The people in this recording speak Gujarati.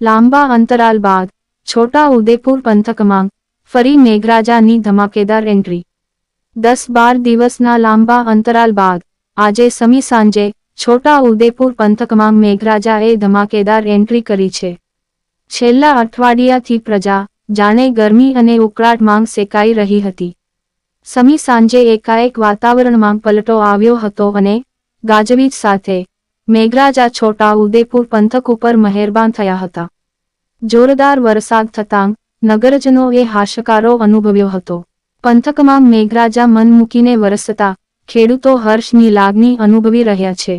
લાંબા અંતરાલ બાદ, છોટા ઉદેપુર પંથકમાં, ફરી મેઘરાજાની ધમાકેદાર એન્ટ્રી. દસ બાર દિવસના લાંબા અંતરાલ બાદ, આજે સમી સાંજે, છોટા ઉદેપુર પંથકમાં મેઘરાજાએ ધમાકેદાર એન્ટ્રી કરી છે. છેલ્લા અઠવાડિયાથી પ્રજા, જાણે ગરમી અને ઉકળાટ માંગ સેકાઈ રહી હતી. સમી સાંજે એકાએક વાતાવરણમાં પલટો આવ્યો હતો અને, ગાજવીજ સાથે મેઘરાજા છોટા ઉદેપુર પંથક ઉપર મહેરબાન થયા હતા. જોરદાર વરસાદ થતાં નગરજનોએ હાશકારો અનુભવ્યો હતો. પંથકમાં મેઘરાજા મન મૂકીને વરસતા ખેડૂતો હર્ષની લાગણી અનુભવી રહ્યા છે.